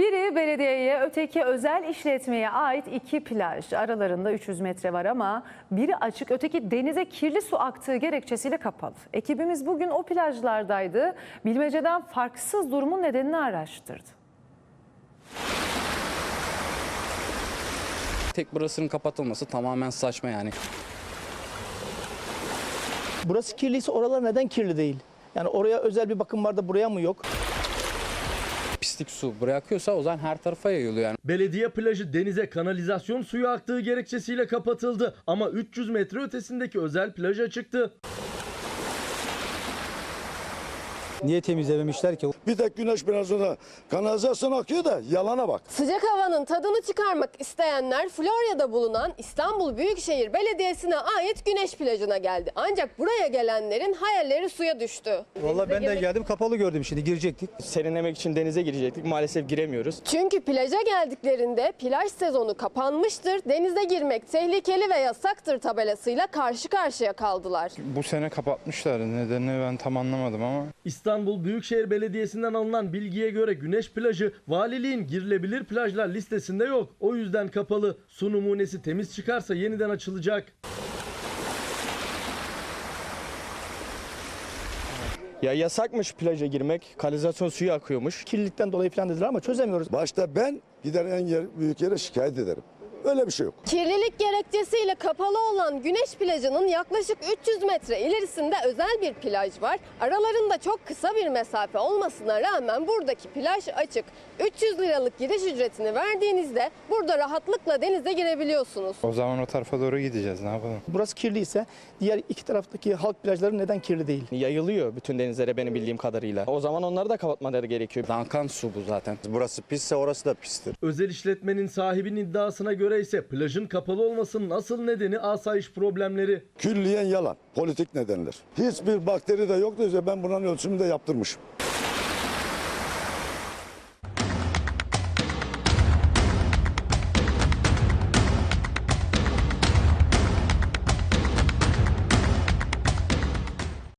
Biri belediyeye, öteki özel işletmeye ait iki plaj. Aralarında 300 metre var ama biri açık, öteki denize kirli su aktığı gerekçesiyle kapalı. Ekibimiz bugün o plajlardaydı. Bilmeceden farksız durumun nedenini araştırdı. Tek burasının kapatılması tamamen saçma yani. Burası kirliyse oralar neden kirli değil? Yani oraya özel bir bakım var da buraya mı yok? Pislik su buraya akıyorsa o zaman her tarafa yayılıyor yani. Belediye plajı denize kanalizasyon suyu aktığı gerekçesiyle kapatıldı ama 300 metre ötesindeki özel plaja çıktı. Niye temizlememişler ki? Bir tek güneş plajına kanalizasyon akıyor da yalana bak. Sıcak havanın tadını çıkarmak isteyenler Florya'da bulunan İstanbul Büyükşehir Belediyesi'ne ait güneş plajına geldi. Ancak buraya gelenlerin hayalleri suya düştü. Vallahi ben de geldim kapalı gördüm şimdi girecektik. Serinlemek için denize girecektik. Maalesef giremiyoruz. Çünkü plaja geldiklerinde plaj sezonu kapanmıştır, denize girmek tehlikeli ve yasaktır tabelasıyla karşı karşıya kaldılar. Bu sene kapatmışlar. Nedenini ben tam anlamadım ama. İstanbul Büyükşehir Belediyesi'nden alınan bilgiye göre güneş plajı valiliğin girilebilir plajlar listesinde yok. O yüzden kapalı. Su numunesi temiz çıkarsa yeniden açılacak. Ya yasakmış plaja girmek. Kanalizasyon suyu akıyormuş. Kirlilikten dolayı falan dediler ama çözemiyoruz. Başta ben gider en yer, büyük yere şikayet ederim. Öyle bir şey yok. Kirlilik gerekçesiyle kapalı olan güneş plajının yaklaşık 300 metre ilerisinde özel bir plaj var. Aralarında çok kısa bir mesafe olmasına rağmen buradaki plaj açık. 300 liralık giriş ücretini verdiğinizde burada rahatlıkla denize girebiliyorsunuz. O zaman o tarafa doğru gideceğiz. Ne yapalım? Burası kirliyse diğer iki taraftaki halk plajları neden kirli değil? Yayılıyor bütün denizlere benim bildiğim kadarıyla. O zaman onları da kapatmaları gerekiyor. Dankan su bu zaten. Burası pisse orası da pistir. Özel işletmenin sahibinin iddiasına göre ise plajın kapalı olmasının asıl nedeni asayiş problemleri. Külliyen yalan. Politik nedenler. Hiçbir bakteri de yok da ben bunun ölçümünü de yaptırmışım.